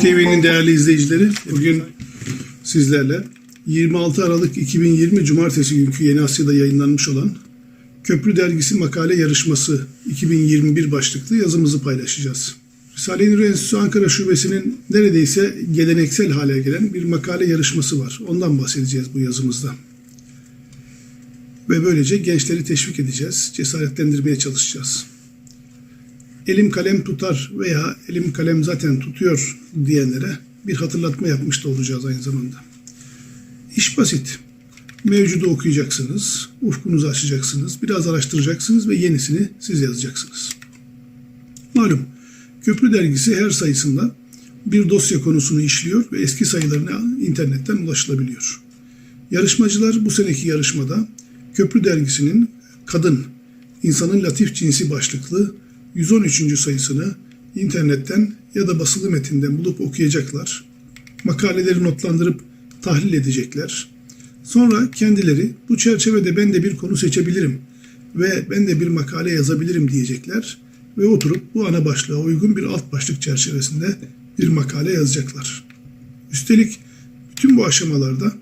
TV'nin değerli izleyicileri bugün sizlerle 26 Aralık 2020 Cumartesi günkü Yeni Asya'da yayınlanmış olan Köprü Dergisi Makale Yarışması 2021 başlıklı yazımızı paylaşacağız. Risale-i Nur Enstitüsü Ankara Şubesi'nin neredeyse geleneksel hale gelen bir makale yarışması var. Ondan bahsedeceğiz bu yazımızda. Ve böylece gençleri teşvik edeceğiz, cesaretlendirmeye çalışacağız elim kalem tutar veya elim kalem zaten tutuyor diyenlere bir hatırlatma yapmış da olacağız aynı zamanda. İş basit. Mevcudu okuyacaksınız, ufkunuzu açacaksınız, biraz araştıracaksınız ve yenisini siz yazacaksınız. Malum, Köprü Dergisi her sayısında bir dosya konusunu işliyor ve eski sayılarına internetten ulaşılabiliyor. Yarışmacılar bu seneki yarışmada Köprü Dergisi'nin kadın, insanın latif cinsi başlıklı 113. sayısını internetten ya da basılı metinden bulup okuyacaklar. Makaleleri notlandırıp tahlil edecekler. Sonra kendileri bu çerçevede ben de bir konu seçebilirim ve ben de bir makale yazabilirim diyecekler ve oturup bu ana başlığa uygun bir alt başlık çerçevesinde bir makale yazacaklar. Üstelik bütün bu aşamalarda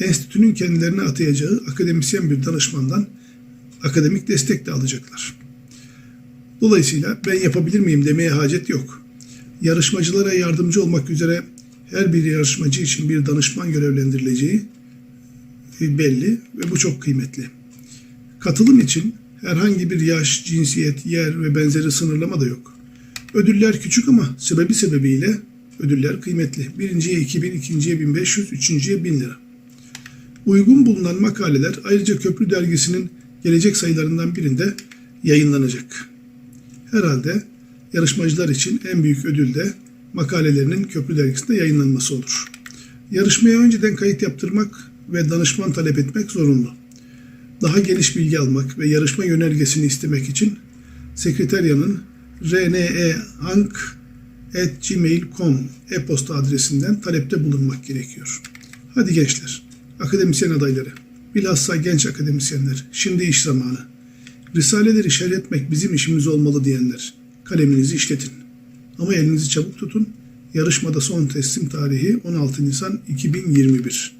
enstitünün kendilerine atayacağı akademisyen bir danışmandan akademik destek de alacaklar. Dolayısıyla ben yapabilir miyim demeye hacet yok. Yarışmacılara yardımcı olmak üzere her bir yarışmacı için bir danışman görevlendirileceği belli ve bu çok kıymetli. Katılım için herhangi bir yaş, cinsiyet, yer ve benzeri sınırlama da yok. Ödüller küçük ama sebebi sebebiyle ödüller kıymetli. Birinciye 2000, ikinciye 1500, üçüncüye 1000 lira. Uygun bulunan makaleler ayrıca Köprü Dergisi'nin gelecek sayılarından birinde yayınlanacak. Herhalde yarışmacılar için en büyük ödül de makalelerinin Köprü Dergisi'nde yayınlanması olur. Yarışmaya önceden kayıt yaptırmak ve danışman talep etmek zorunlu. Daha geniş bilgi almak ve yarışma yönergesini istemek için sekreteryanın rnehank.gmail.com e-posta adresinden talepte bulunmak gerekiyor. Hadi gençler, akademisyen adayları, bilhassa genç akademisyenler, şimdi iş zamanı. Risaleleri şerh etmek bizim işimiz olmalı diyenler, kaleminizi işletin. Ama elinizi çabuk tutun, yarışmada son teslim tarihi 16 Nisan 2021.